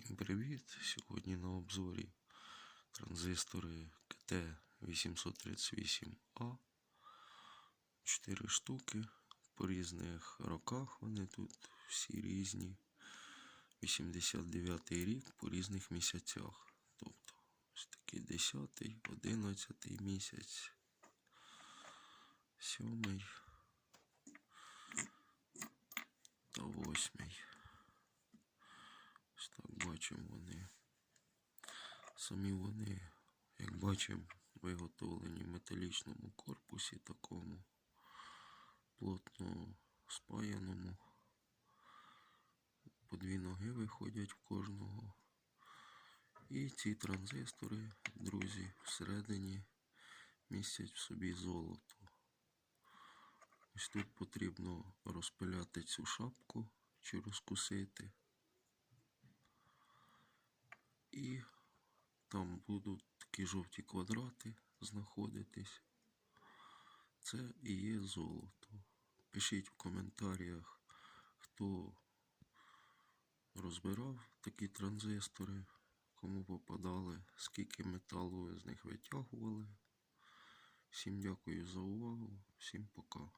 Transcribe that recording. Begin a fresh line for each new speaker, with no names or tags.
Всім привіт! Сьогодні на обзорі транзистори КТ838А. 4 штуки. По різних роках вони тут всі різні. 89 й рік по різних місяцях. Тобто ось такий 10, й 11 місяць, 7 та 8. Ось так бачимо вони. Самі вони, як бачимо, виготовлені в металічному корпусі такому плотно спаяному. По дві ноги виходять в кожного. І ці транзистори, друзі, всередині містять в собі золото. Ось тут потрібно розпиляти цю шапку чи розкусити. І там будуть такі жовті квадрати знаходитись. Це і є золото. Пишіть в коментарях, хто розбирав такі транзистори, кому попадали, скільки металу ви з них витягували. Всім дякую за увагу, всім пока.